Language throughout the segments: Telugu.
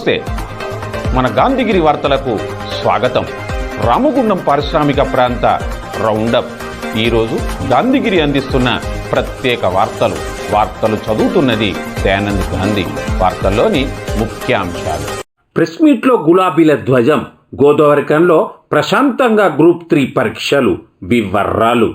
నమస్తే. మన గాంధీగిరి వార్తలకు స్వాగతం. రామగుండం పారిశ్రామిక ప్రాంత రౌండప్. ఈరోజు గాంధీగిరి అందిస్తున్న ప్రత్యేక వార్తలు. వార్తలు చదువుతున్నది దయానంద్ గాంధీ. వార్తల్లోని ముఖ్యాంశాలు. ప్రెస్ మీట్లో గులాబీల ధ్వజం. గోదావరికంలో ప్రశాంతంగా గ్రూప్ త్రీ పరీక్షలు. వివర్రాలు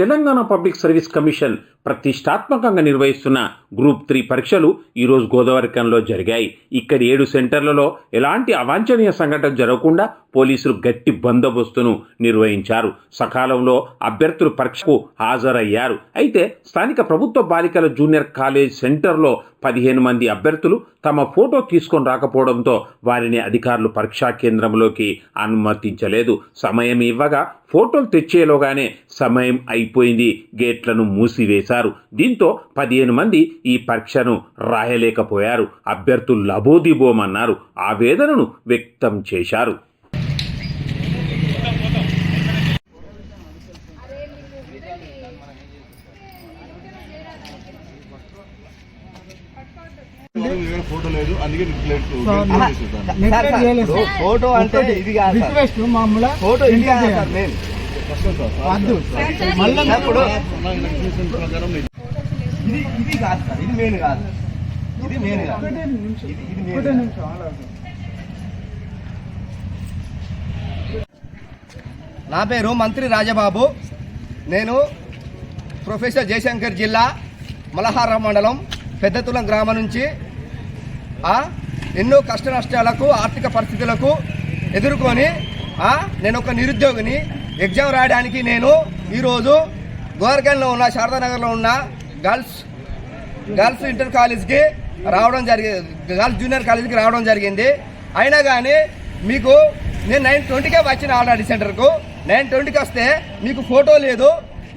Telangana public service commission ప్రతిష్టాత్మకంగా నిర్వహిస్తున్న గ్రూప్ త్రీ పరీక్షలు ఈరోజు గోదావరికంలో జరిగాయి. ఇక్కడ ఏడు సెంటర్లలో ఎలాంటి అవాంఛనీయ సంఘటన జరగకుండా పోలీసులు గట్టి బందోబస్తును నిర్వహించారు. సకాలంలో అభ్యర్థులు పరీక్షకు హాజరయ్యారు. అయితే స్థానిక ప్రభుత్వ బాలికల జూనియర్ కాలేజ్ సెంటర్లో పదిహేను మంది అభ్యర్థులు తమ ఫోటో తీసుకొని రాకపోవడంతో వారిని అధికారులు పరీక్షా కేంద్రంలోకి అనుమతించలేదు. సమయం ఇవ్వగా ఫోటోలు తెచ్చేలోగానే సమయం అయిపోయింది. గేట్లను మూసివేశారు. దీంతో పదిహేను మంది ఈ పరీక్షను రాయలేకపోయారు. అభ్యర్థులు లబోదిబోమన్నారు. ఆవేదనను వ్యక్తం చేశారు. ఫోటో లేదు అందుకే అంటే ఇది కాదు ఫోటో ఇది కాదు. సార్. వద్దు మళ్ళీ ఇది ఇది కాదు సార్ ఇది మెయిన్ కాదు. ఇది మెయిన్ కాదు. ఇది ఇది మెయిన్ నా పేరు మంత్రి రాజబాబు. నేను ప్రొఫెసర్ జయశంకర్ జిల్లా మలహార మండలం పెద్దతులం గ్రామం నుంచి ఎన్నో కష్ట నష్టాలకు ఆర్థిక పరిస్థితులకు ఎదుర్కొని నేను ఒక నిరుద్యోగిని. ఎగ్జామ్ రాయడానికి నేను ఈరోజు గోవర్గన్లో ఉన్న శారదానగర్లో ఉన్న గర్ల్స్ గర్ల్స్ ఇంటర్ కాలేజ్కి రావడం జరిగింది గర్ల్స్ జూనియర్ కాలేజ్కి రావడం జరిగింది. అయినా కానీ మీకు నేను నైన్ ట్వంటీకే వచ్చిన ఆల్రెడీ సెంటర్కు. నైన్ ట్వంటీకి వస్తే మీకు ఫోటో లేదు.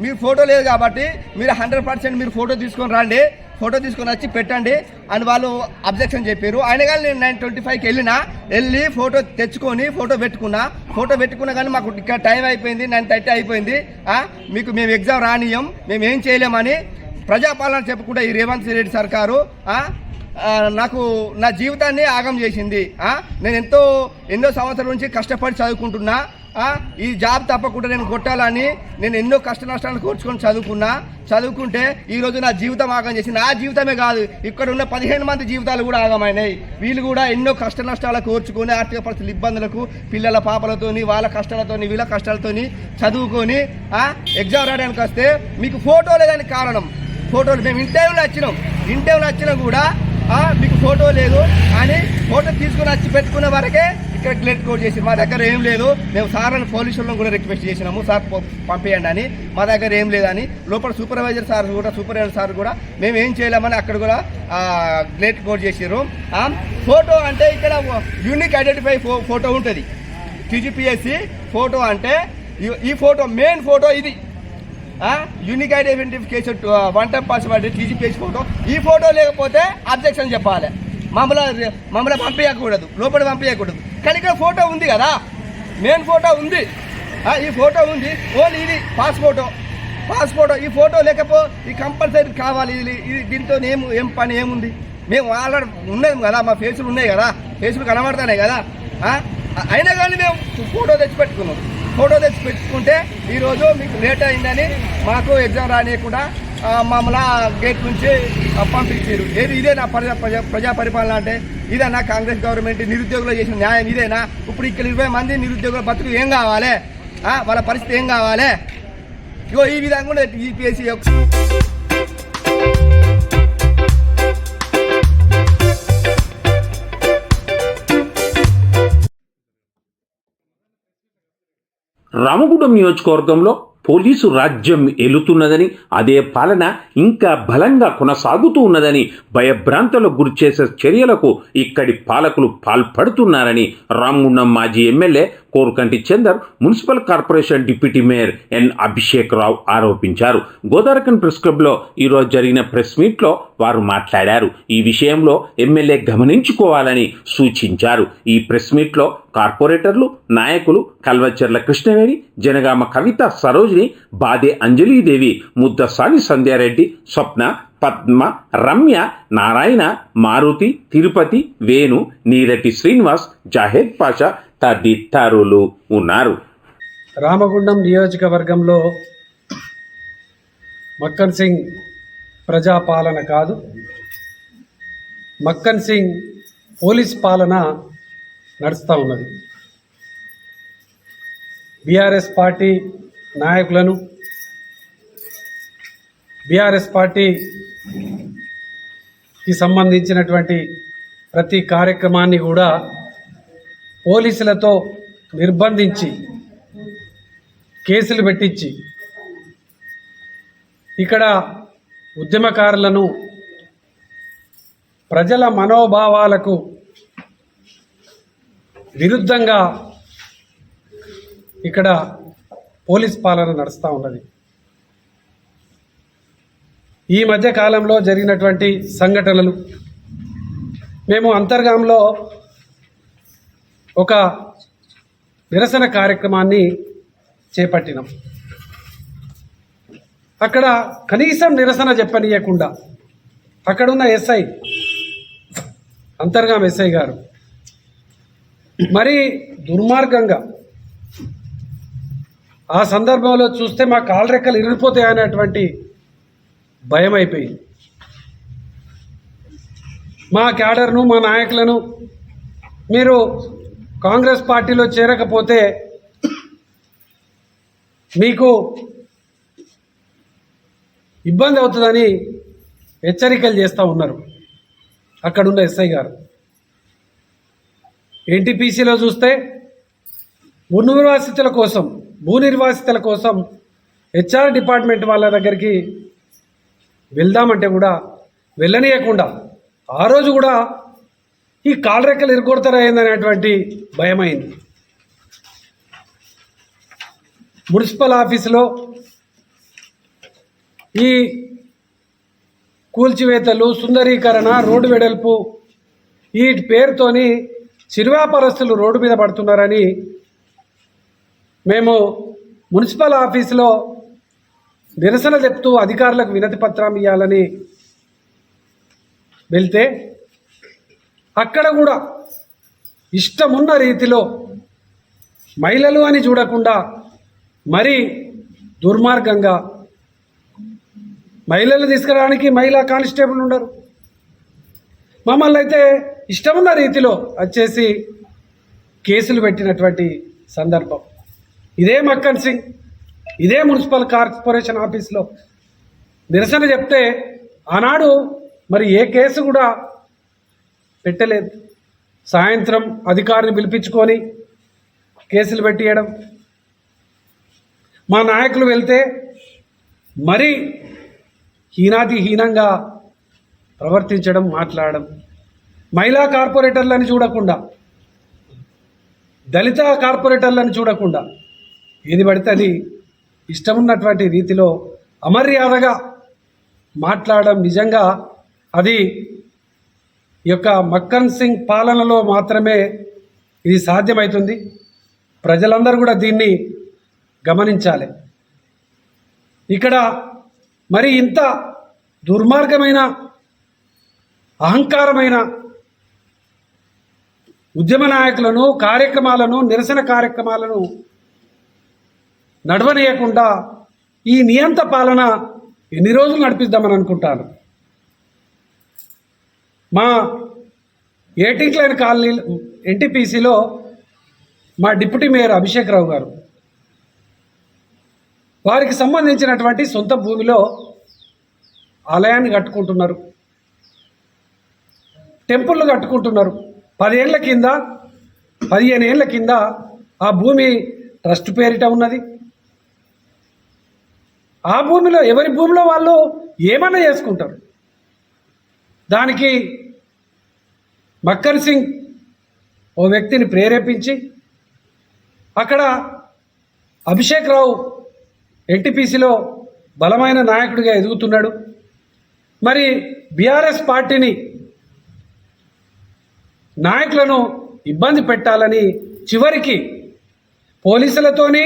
మీకు ఫోటో లేదు కాబట్టి మీరు హండ్రెడ్ పర్సెంట్ మీరు ఫోటో తీసుకొని రండి. ఫోటో తీసుకొని వచ్చి పెట్టండి అని వాళ్ళు అబ్జెక్షన్ చెప్పారు. అయినా కానీ నేను నైన్ ట్వంటీ ఫైవ్కి వెళ్ళినా వెళ్ళి ఫోటో తెచ్చుకొని ఫోటో పెట్టుకున్నా. ఫోటో పెట్టుకున్నా కానీ మాకు ఇక్కడ టైం అయిపోయింది నైన్ థర్టీ అయిపోయింది. మీకు మేము ఎగ్జామ్ రానియం మేము ఏం చేయలేమని ప్రజాపాలన చెప్పకుండా ఈ రేవంత్ రెడ్డి సర్కారు నాకు నా జీవితాన్ని ఆగం చేసింది. నేను ఎంతో ఎన్నో సంవత్సరాల నుంచి కష్టపడి చదువుకుంటున్నా. ఈ జాబ్ తప్పకుండా నేను కొట్టాలని నేను ఎన్నో కష్ట నష్టాలు కూర్చుకొని చదువుకున్నా. చదువుకుంటే ఈరోజు నా జీవితం ఆగం చేసి నా జీవితమే కాదు ఇక్కడ ఉన్న పదిహేను మంది జీవితాలు కూడా ఆగమైనాయి. వీళ్ళు కూడా ఎన్నో కష్ట నష్టాలు కోర్చుకొని ఆర్థిక పరిస్థితుల ఇబ్బందులకు పిల్లల పాపలతోని వాళ్ళ కష్టాలతోని వీళ్ళ కష్టాలతోని చదువుకొని ఎగ్జామ్ రాయడానికి వస్తే మీకు ఫోటో లేదని కారణం. ఫోటోలు మేము ఇంటర్వ్యూలో వచ్చినాం. ఇంటర్వ్యూలో వచ్చినా కూడా మీకు ఫోటో లేదు. అని ఫోటో తీసుకుని వచ్చి పెట్టుకున్న వరకే ఇక్కడ గ్లేట్ కోడ్ చేసి మా దగ్గర ఏం లేదు. మేము సార్ అని పోలీసులను కూడా రిక్వెస్ట్ చేసినాము. సార్ పంపేయండి అని. మా దగ్గర ఏం లేదని. లోపల సూపర్వైజర్ సార్ కూడా సూపర్వైజర్ సార్ కూడా మేము ఏం చేయలేమని అక్కడ కూడా గ్లేట్ కోడ్ చేసారు ఫోటో అంటే ఇక్కడ యూనిక్ ఐడెంటిఫై ఫోటో ఉంటుంది. టీజీపీఎస్సి ఫోటో అంటే ఈ- ఈ ఫోటో మెయిన్ ఫోటో ఇది. Unique identification one time password TGPS photo ఈ ఫోటో లేకపోతే అబ్జెక్షన్ చెప్పాలి. మమ్మల్ని మమ్మల్ని పంపించకూడదు. లోపల పంపించకూడదు. కానీ ఇక్కడ ఫోటో ఉంది కదా. మెయిన్ ఫోటో ఉంది. ఈ ఫోటో ఉంది. ఓన్లీ ఇది పాస్ ఫోటో పాస్ ఫోటో ఈ ఫోటో లేకపో ఈ కంపల్సరీ కావాలి. ఇది ఇది దీంతో ఏం ఏం పని ఏముంది? మేము ఆల్రెడీ ఉన్నాం కదా. మా ఫేసులు ఉన్నాయి కదా. ఫేసులు కనబడతానే కదా. అయినా కానీ మేము ఫోటో తెచ్చి పెట్టుకున్నాం ఫోటో తెచ్చి పెట్టుకుంటే ఈరోజు మీకు లేట్ అయిందని మాకు ఎగ్జామ్ రానియకుండా మమ్మల్ని గేట్ నుంచి పంపించారు ఏది ఇదే నా ప్రజా ప్రజా ప్రజా పరిపాలన అంటే? ఇదేనా కాంగ్రెస్ గవర్నమెంట్ నిరుద్యోగులు చేసిన న్యాయం ఇదేనా? ఇప్పుడు ఇక్కడ ఇరవై మంది నిరుద్యోగుల బతుకు ఏం కావాలి? వాళ్ళ పరిస్థితి ఏం కావాలి? ఇగో ఈ విధంగా కూడా టీపీఎస్సీ యొక్క రామగుండం నియోజకవర్గంలో పోలీసు రాజ్యం ఏలుతున్నదని అదే పాలన ఇంకా బలంగా కొనసాగుతూ ఉన్నదని భయభ్రాంతలకు గురిచేసే చర్యలకు ఇక్కడి పాలకులు పాల్పడుతున్నారని రామగుండం మాజీ MLA Korukanti Chandar municipal corporation deputy mayor N. Abhishek Rao ఆరోపించారు. గోదారకన్ ప్రెస్ క్లబ్లో ఈరోజు జరిగిన ప్రెస్ మీట్లో వారు మాట్లాడారు. ఈ విషయంలో ఎమ్మెల్యే గమనించుకోవాలని సూచించారు. ఈ ప్రెస్ మీట్లో కార్పొరేటర్లు నాయకులు కల్వచర్ల కృష్ణవేణి జనగామ కవిత సరోజిని బాదే అంజలీదేవి ముద్దసాని సంధ్యారెడ్డి స్వప్న పద్మ రమ్య నారాయణ మారుతి తిరుపతి వేణు నీరటి శ్రీనివాస్ జాహేద్ పాషా తదితరులు ఉన్నారు. రామగుండం నియోజకవర్గంలో మక్కన్ సింగ్ ప్రజాపాలన కాదు. మక్కన్ సింగ్ పోలీస్ పాలన నడుస్తూ ఉన్నది. బీఆర్ఎస్ పార్టీ నాయకులను బీఆర్ఎస్ పార్టీకి సంబంధించినటువంటి ప్రతి కార్యక్రమాన్ని కూడా పోలీసులతో నిర్బంధించి కేసులు పెట్టించి ఇక్కడ ఉద్యమకారులను ప్రజల మనోభావాలకు విరుద్ధంగా ఇక్కడ పోలీస్ పాలన నడుస్తూ ఉన్నది. ఈ మధ్య కాలంలో జరిగినటువంటి సంఘటనలు మేము అంతర్గాంలో ఒక నిరసన కార్యక్రమాన్ని చేపట్టినాం. అక్కడ కనీసం నిరసన చెప్పనీయకుండా అక్కడున్న ఎస్ఐ అంతర్గాం ఎస్ఐ గారు మరి దుర్మార్గంగా ఆ సందర్భంలో చూస్తే మా కాలరెక్కలు ఇరిగిపోతాయి అనేటువంటి భయం అయిపోయింది మా క్యాడర్ను మా నాయకులను మీరు కాంగ్రెస్ పార్టీలో చేరకపోతే మీకు ఇబ్బంది అవుతుందని హెచ్చరికలు చేస్తూ ఉన్నారు. అక్కడున్న ఎస్ఐ గారు. ఎన్టీపీసీలో చూస్తే భూ నిర్వాసితుల కోసం భూ నిర్వాసితుల కోసం హెచ్ఆర్ డిపార్ట్మెంట్ వాళ్ళ దగ్గరికి వెళ్దామంటే కూడా వెళ్ళనీయకుండా ఆ రోజు కూడా ఈ కాలరెక్కలు ఇరుకొడతారా ఏందనేటువంటి భయమైంది. మున్సిపల్ ఆఫీసులో ఈ కూల్చివేతలు సుందరీకరణ రోడ్డు వెడల్పు ఈ పేరుతోని చిరు వ్యాపారస్తులు రోడ్డు మీద పడుతున్నారని మేము మున్సిపల్ ఆఫీసులో నిరసన చెప్తూ అధికారులకు వినతి పత్రం ఇవ్వాలని వెళ్తే అక్కడ కూడా ఇష్టమున్న రీతిలో మహిళలు అని చూడకుండా మరీ దుర్మార్గంగా మహిళలు తీసుకురావడానికి మహిళా కానిస్టేబుల్ ఉండరు. మమ్మల్ని అయితే ఇష్టమున్న రీతిలో వచ్చేసి కేసులు పెట్టినటువంటి సందర్భం. ఇదే మక్కన్ సింగ్ ఇదే మున్సిపల్ కార్పొరేషన్ ఆఫీస్లో నిరసన చెప్తే ఆనాడు మరి ఏ కేసు కూడా పెట్టలేదు. సాయంత్రం అధికారిని పిలిపించుకొని కేసులు పెట్టియడం. మా నాయకులు వెళ్తే మరీ హీనాతి హీనంగా ప్రవర్తించడం మాట్లాడడం. మహిళా కార్పొరేటర్లని చూడకుండా దళిత కార్పొరేటర్లను చూడకుండా ఏది పడితే అది ఇష్టమున్నటువంటి రీతిలో అమర్యాదగా మాట్లాడడం నిజంగా అది ఈ యొక్క మక్కన్ సింగ్ పాలనలో మాత్రమే ఇది సాధ్యమవుతుంది ప్రజలందరూ కూడా దీన్ని గమనించాలి. ఇక్కడ మరి ఇంత దుర్మార్గమైన అహంకారమైన ఉద్యమ నాయకులను కార్యక్రమాలను నిరసన కార్యక్రమాలను నడవనీయకుండా ఈ నియంత పాలన ఎన్ని రోజులు నడిపిద్దామని అనుకుంటాను మా ఎయిటింగ్ లైన్ కాలనీ ఎన్టీపీసీలో మా డిప్యూటీ మేయర్ అభిషేక్ రావు గారు. వారికి సంబంధించినటువంటి సొంత భూమిలో ఆలయాన్ని కట్టుకుంటున్నారు. టెంపుల్ను కట్టుకుంటున్నారు. పదేళ్ళ కింద పదిహేను ఏళ్ళ కింద ఆ భూమి ట్రస్ట్ పేరిట ఉన్నది. ఆ భూమిలో ఎవరి భూమిలో వాళ్ళు ఏమన్నా చేసుకుంటారు? దానికి మక్కర్ సింగ్ ఓ వ్యక్తిని ప్రేరేపించి అక్కడ అభిషేక్ రావు ఎన్టీపీసీలో బలమైన నాయకుడిగా ఎదుగుతున్నాడు. మరి బీఆర్ఎస్ పార్టీని నాయకులను ఇబ్బంది పెట్టాలని చివరికి పోలీసులతోని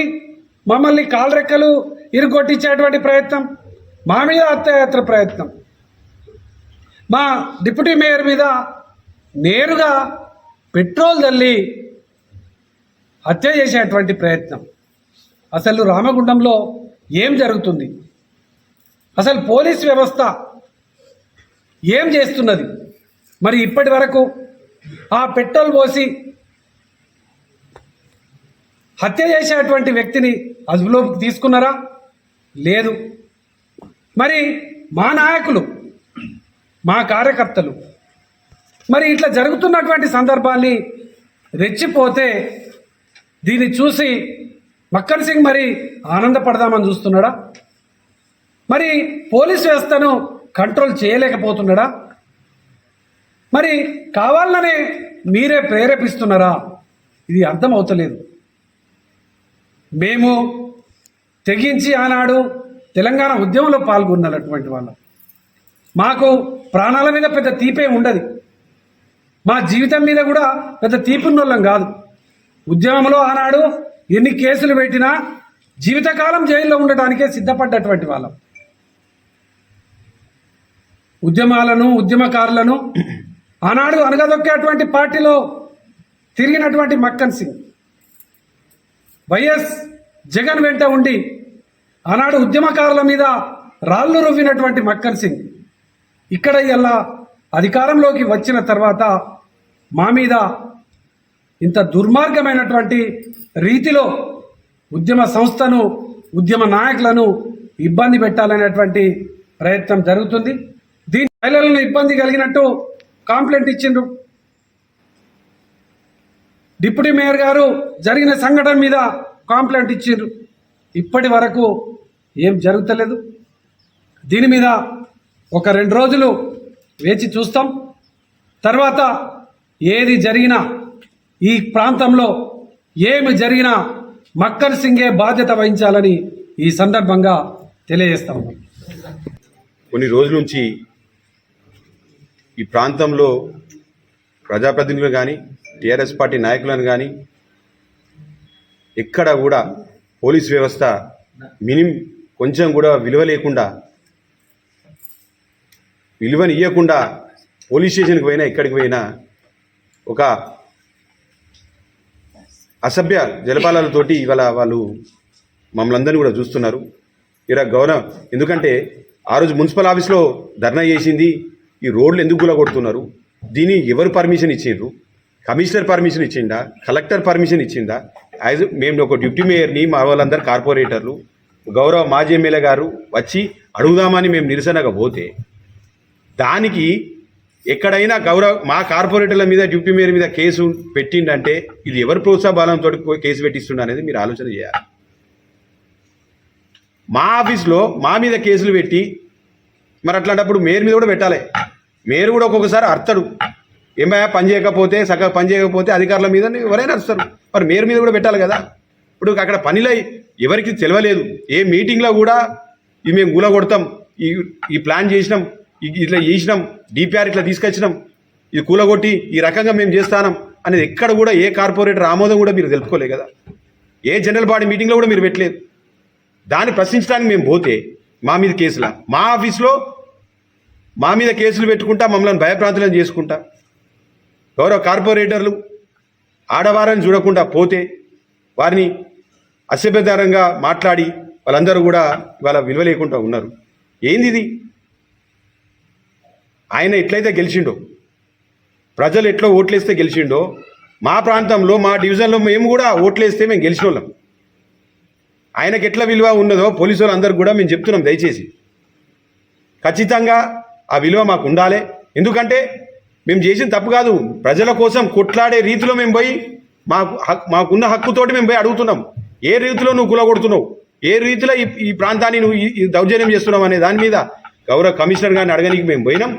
మమ్మల్ని కాలరెక్కలు ఇరుగొట్టించేటువంటి ప్రయత్నం మా మీద హత్యాయాత్ర ప్రయత్నం. మా డిప్యూటీ మేయర్ మీద నేరుగా పెట్రోల్ తల్లి హత్య చేసేటువంటి ప్రయత్నం. అసలు రామగుండంలో ఏం జరుగుతుంది? అసలు పోలీస్ వ్యవస్థ ఏం చేస్తున్నది? మరి ఇప్పటి వరకు ఆ పెట్రోల్ పోసి హత్య చేసేటువంటి వ్యక్తిని అదుపులోకి తీసుకున్నారా? లేదు. మరి మా నాయకులు మా కార్యకర్తలు మరి ఇట్లా జరుగుతున్నటువంటి సందర్భాన్ని రెచ్చిపోతే దీన్ని చూసి మక్కన్ సింగ్ మరి ఆనందపడదామని చూస్తున్నాడా? మరి పోలీస్ వ్యవస్థను కంట్రోల్ చేయలేకపోతున్నాడా? మరి కావాలనే మీరే ప్రేరేపిస్తున్నారా? ఇది అర్థమవుతలేదు. మేము తెగించి ఆనాడు తెలంగాణ ఉద్యమంలో పాల్గొన్నటువంటి వాళ్ళం. మాకు ప్రాణాల మీద పెద్ద తీపే ఉండదు. మా జీవితం మీద కూడా పెద్ద తీపున్నోళ్ళం కాదు. ఉద్యమంలో ఆనాడు ఎన్ని కేసులు పెట్టినా జీవితకాలం జైల్లో ఉండటానికే సిద్ధపడ్డటువంటి వాళ్ళం. ఉద్యమాలను ఉద్యమకారులను ఆనాడు అనగదొక్కేటువంటి పార్టీలో తిరిగినటువంటి మక్కన్ సింగ్. వైఎస్ జగన్ వెంట ఉండి ఆనాడు ఉద్యమకారుల మీద రాళ్ళు రువ్వినటువంటి మక్కన్ సింగ్. ఇక్కడ ఇలా అధికారంలోకి వచ్చిన తర్వాత మా మీద ఇంత దుర్మార్గమైనటువంటి రీతిలో ఉద్యమ సంస్థను ఉద్యమ నాయకులను ఇబ్బంది పెట్టాలనేటువంటి ప్రయత్నం జరుగుతుంది. దీని మహిళలను ఇబ్బంది కలిగినట్టు కాంప్లైంట్ ఇచ్చిండ్రు. డిప్యూటీ మేయర్ గారు జరిగిన సంఘటన మీద కాంప్లైంట్ ఇచ్చిండ్రు. ఇప్పటి వరకు ఏం జరుగుతలేదు. దీని మీద ఒక రెండు రోజులు వేచి చూస్తాం. తర్వాత ఏది జరిగినా ఈ ప్రాంతంలో ఏమి జరిగినా మక్కర్ సింగే బాధ్యత వహించాలని ఈ సందర్భంగా తెలియజేస్తాం. కొన్ని రోజుల నుంచి ఈ ప్రాంతంలో ప్రజాప్రతినిధులు కానీ టీఆర్ఎస్ పార్టీ నాయకులను కానీ ఎక్కడ కూడా పోలీస్ వ్యవస్థ మినిమం కొంచెం కూడా విలువ లేకుండా విలువని ఇవ్వకుండా పోలీస్ స్టేషన్కి పోయినా ఎక్కడికి పోయినా ఒక అసభ్య జలపాలాలతోటి ఇవాళ వాళ్ళు మమ్మల్ని అందరినీ కూడా చూస్తున్నారు. ఇలా గౌరవం ఎందుకంటే ఆ రోజు మున్సిపల్ ఆఫీస్లో ధర్నా చేసింది ఈ రోడ్లు ఎందుకు గులగొడుతున్నారు దీని ఎవరు పర్మిషన్ ఇచ్చిండ్రు? కమిషనర్ పర్మిషన్ ఇచ్చిందా కలెక్టర్ పర్మిషన్ ఇచ్చిందా యాజ్ మేము ఒక డిప్యూటీ మేయర్ని మా వాళ్ళందరూ కార్పొరేటర్లు గౌరవ మాజీ ఎమ్మెల్యే గారు వచ్చి అడుగుదామని మేము నిరసనగా పోతే దానికి ఎక్కడైనా గౌరవ మా కార్పొరేటర్ల మీద డిప్యూటీ మేయర్ మీద కేసు పెట్టిండంటే ఇది ఎవరు ప్రోత్సాహబలంతో కేసు పెట్టిస్తుండ అనేది మీరు ఆలోచన చేయాలి. మా ఆఫీస్లో మా మీద కేసులు పెట్టి మరి అట్లాంటప్పుడు మేయర్ మీద కూడా పెట్టాలి. మేయర్ కూడా ఒక్కొక్కసారి అర్థడు ఏమయ్యా పని చేయకపోతే సగ పని చేయకపోతే అధికారుల మీద ఎవరైనా అరుస్తారు. మరి మేయర్ మీద కూడా పెట్టాలి కదా. ఇప్పుడు అక్కడ పనిలో ఎవరికి తెలియలేదు ఏ మీటింగ్లో కూడా ఇవి మేము గుల కొడతాం ఈ ఈ ప్లాన్ చేసినాం ఇట్లా చేసినాం డిపిఆర్ ఇట్లా తీసుకొచ్చినాం. ఇది కూలగొట్టి ఈ రకంగా మేము చేస్తానం అనేది ఎక్కడ కూడా ఏ కార్పొరేటర్ ఆమోదం కూడా మీరు తెలుపుకోలేదు కదా. ఏ జనరల్ బాడీ మీటింగ్లో కూడా మీరు పెట్టలేదు. దాన్ని ప్రశ్నించడానికి మేము పోతే మా మీద కేసులా. మా ఆఫీస్లో మా మీద కేసులు పెట్టుకుంటా మమ్మల్ని భయప్రాంతులను చేసుకుంటా. గౌరవ కార్పొరేటర్లు ఆడవారని చూడకుండా పోతే వారిని అసభ్యతరంగా మాట్లాడి వాళ్ళందరూ కూడా ఇవాళ విలువ లేకుండా ఉన్నారు. ఏంది ఇది? ఆయన ఎట్లయితే గెలిచిండో ప్రజలు ఎట్లా ఓట్లేస్తే గెలిచిండో మా ప్రాంతంలో మా డివిజన్లో మేము కూడా ఓట్లేస్తే మేము గెలిచిన వాళ్ళం ఆయనకి ఎట్లా విలువ ఉన్నదో పోలీసు వాళ్ళందరూ కూడా మేము చెప్తున్నాం దయచేసి. ఖచ్చితంగా ఆ విలువ మాకు ఉండాలి. ఎందుకంటే మేము చేసిన తప్పు కాదు ప్రజల కోసం కొట్లాడే రీతిలో మేము పోయి మాకు మాకున్న హక్కుతోటి మేము పోయి అడుగుతున్నాం. ఏ రీతిలో నువ్వు కులగొడుతున్నావు ఏ రీతిలో ఈ ఈ ప్రాంతాన్ని నువ్వు ఈ- దౌర్జన్యం చేస్తున్నావు అనే దాని మీద గౌరవ కమిషనర్ గారిని అడగడానికి మేము పోయినాం.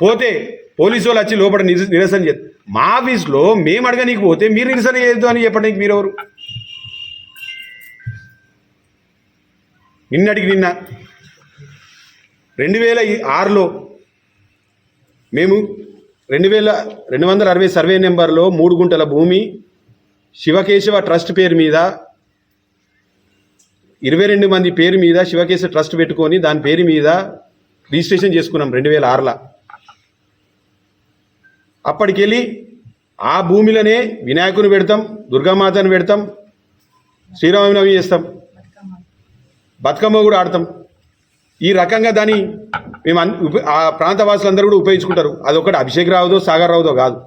పోతే పోలీసు వాళ్ళు వచ్చి లోపల నిరస- నిరసన చేస్తారు మా ఆఫీస్లో మేము అడగనీకి పోతే మీరు నిరసన చేయొద్దు అని చెప్పడానికి మీరెవరు? నిన్నటికి నిన్న. రెండు వేల ఆరులో మేము రెండు వేల రెండు వందల అరవై సర్వే నెంబర్లో మూడు గుంటల భూమి శివకేశవ ట్రస్ట్ పేరు మీద ఇరవై రెండు మంది పేరు మీద శివకేశవ ట్రస్ట్ పెట్టుకొని దాని పేరు మీద రిజిస్ట్రేషన్ చేసుకున్నాం రెండు వేల ఆరులో. అప్పటికెళ్ళి ఆ భూమిలోనే వినాయకుని పెడతాం దుర్గామాతను పెడతాం శ్రీరామనవమి చేస్తాం. బతుకమ్మ కూడా ఆడతాం. ఈ రకంగా దాన్ని మేము అన్ ఆ ప్రాంత వాసులందరూ కూడా ఉపయోగించుకుంటారు. అదొకటి. అభిషేక్ రావుదో సాగర్ రావుదో కాదు.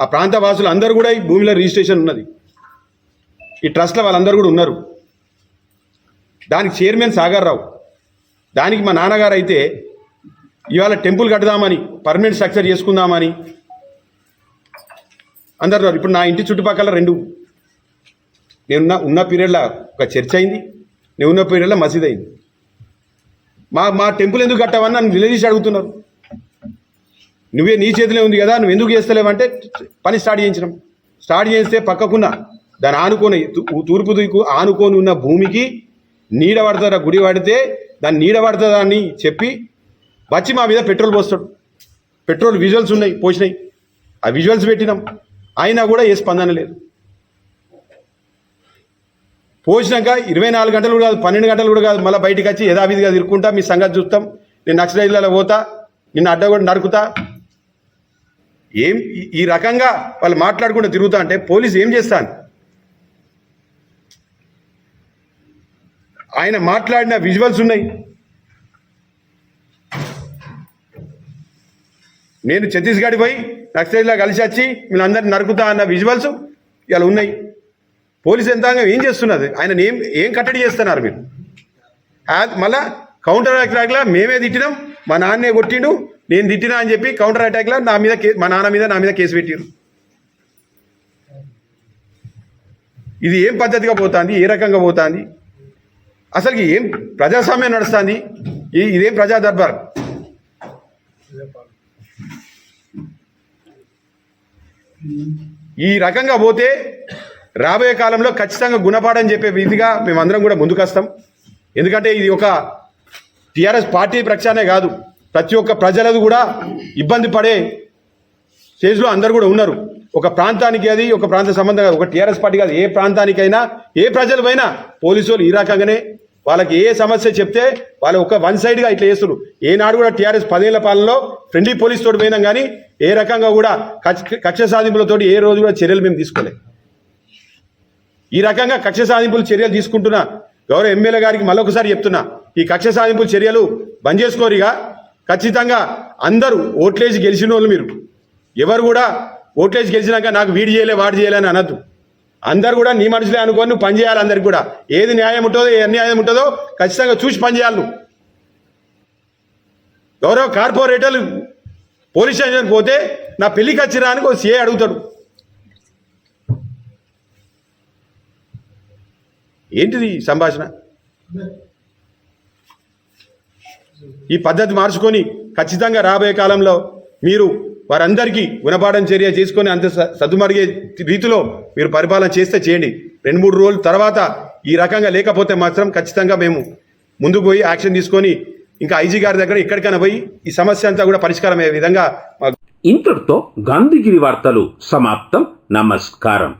ఆ ప్రాంత వాసులు అందరూ కూడా ఈ భూమిలో రిజిస్ట్రేషన్ ఉన్నది. ఈ ట్రస్ట్లో వాళ్ళందరూ కూడా ఉన్నారు. దానికి చైర్మన్ సాగర్ రావు. దానికి మా నాన్నగారు అయితే ఇవాళ టెంపుల్ కడదామని పర్మనెంట్ స్ట్రక్చర్ చేసుకుందామని. అందరు ఇప్పుడు నా ఇంటి చుట్టుపక్కల రెండు. నేనున్న ఉన్న పీరియడ్లో ఒక చర్చ్ అయింది. నేను ఉన్న పీరియడ్లో మసీద్ అయింది. మా మా టెంపుల్ ఎందుకు కట్టావని నన్ను నిలదీసి అడుగుతున్నారు. నువ్వే నీ చేతిలో ఉంది కదా నువ్వు ఎందుకు చేస్తలేవంటే పని స్టార్ట్ చేయించినాం. స్టార్ట్ చేస్తే పక్కకున్న దాన్ని ఆనుకొని తూ- తూర్పు దిక్కు ఆనుకొని ఉన్న భూమికి నీడ పడుతుందా గుడి పడితే దాన్ని నీడ పడుతుందా అని చెప్పి వచ్చి మా మీద పెట్రోల్ పోస్తాడు. పెట్రోల్ విజువల్స్ ఉన్నాయి పోసినాయి. ఆ విజువల్స్ పెట్టినాం. అయినా కూడా ఏ స్పందన లేదు. పోసినాక ఇరవై నాలుగు గంటలు కూడా కాదు పన్నెండు గంటలు కూడా కాదు మళ్ళీ బయటకు వచ్చి యథావిధిగా తిరుక్కుంటా మీ సంగతి చూస్తాం. నేను నక్సలైజ్లలో పోతా నిన్ను అడ్డ కూడా నరుకుతా. ఏం ఈ- ఈ రకంగా వాళ్ళు మాట్లాడుకుంటూ తిరుగుతా అంటే పోలీసు ఏం చేస్తాను? ఆయన మాట్లాడిన విజువల్స్ ఉన్నాయి. నేను ఛత్తీస్గఢ్ పోయి నక్సలైట్లో కలిసి వచ్చి వీళ్ళందరినీ నరుకుతా అన్న విజువల్స్ ఇలా ఉన్నాయి. పోలీస్ యంత్రాంగం ఏం చేస్తున్నది? ఆయన ఏం ఏం కట్టడి చేస్తున్నారు మీరు? మళ్ళా కౌంటర్ అటాక్లా మేమే తిట్టినాం మా నాన్నే కొట్టిండు నేను తిట్టినా అని చెప్పి కౌంటర్ అటాక్లా నా మీద కే- మా నాన్న మీద నా మీద కేసు పెట్టిరు ఇది ఏం పద్ధతిగా పోతుంది? ఏ రకంగా పోతుంది? అసలు ఏం ప్రజాస్వామ్యం నడుస్తుంది? ఈ ఇదేం ప్రజా దర్బార్ ఈ రకంగా పోతే రాబోయే కాలంలో ఖచ్చితంగా గుణపాఠం చెప్పే విధిగా మేమందరం కూడా ముందుకొస్తాం. ఎందుకంటే ఇది ఒక టీఆర్ఎస్ పార్టీ ప్రక్షానే కాదు. ప్రతి ఒక్క ప్రజలది కూడా ఇబ్బంది పడే స్టేజ్లో అందరు కూడా ఉన్నారు. ఒక ప్రాంతానికి అది ఒక ప్రాంత సంబంధం కాదు. ఒక టీఆర్ఎస్ పార్టీ కాదు. ఏ ప్రాంతానికైనా ఏ ప్రజలు పోయినా పోలీసు వాళ్ళు ఈ రకంగానే వాళ్ళకి ఏ సమస్య చెప్తే వాళ్ళు ఒక వన్ సైడ్గా ఇట్లా చేస్తున్నారు. ఏనాడు కూడా టీఆర్ఎస్ పదేళ్ళ పాలనలో ఫ్రెండ్లీ పోలీస్ తోటి పోయినాం కానీ ఏ రకంగా కూడా కక్ష కక్ష సాధింపులతోటి ఏ రోజు కూడా చర్యలు మేము తీసుకోలే ఈ రకంగా కక్ష సాధింపులు చర్యలు తీసుకుంటున్నా గౌరవ ఎమ్మెల్యే గారికి మళ్ళొకసారి చెప్తున్నా ఈ కక్ష సాధింపుల చర్యలు బంద్ చేసుకోరిగా ఖచ్చితంగా అందరూ ఓట్లేసి గెలిచిన వాళ్ళు మీరు. ఎవరు కూడా ఓట్లేసి గెలిచినాక నాకు వీడి చేయలే వాడు చేయలే అని అనద్దు. అందరు కూడా నీ మనుషులే అనుకొని నువ్వు పని చేయాలి అందరికి కూడా. ఏది న్యాయం ఉంటుందో ఏ అన్యాయం ఉంటుందో ఖచ్చితంగా చూసి పని చేయాలి నువ్వు. గౌరవ కార్పొరేటర్లు పోలీస్ స్టేషన్కి పోతే నా పెళ్ళికి వచ్చిరా అని ఒక సీఏ అడుగుతాడు. ఏంటిది సంభాషణ? ఈ పద్ధతి మార్చుకొని ఖచ్చితంగా రాబోయే కాలంలో మీరు వారందరికీ గుణపాఠం చర్య చేసుకొని అంత స- సద్దుమరిగే రీతిలో మీరు పరిపాలన చేస్తే చేయండి. రెండు మూడు రోజుల తర్వాత ఈ రకంగా లేకపోతే మాత్రం ఖచ్చితంగా మేము ముందుకు పోయి యాక్షన్ తీసుకొని ఇంకా ఐజీ గారి దగ్గర ఎక్కడికైనా పోయి ఈ సమస్య అంతా కూడా పరిష్కారం అయ్యే విధంగా ఇంతటితో గాంధీగిరి వార్తలు సమాప్తం. నమస్కారం.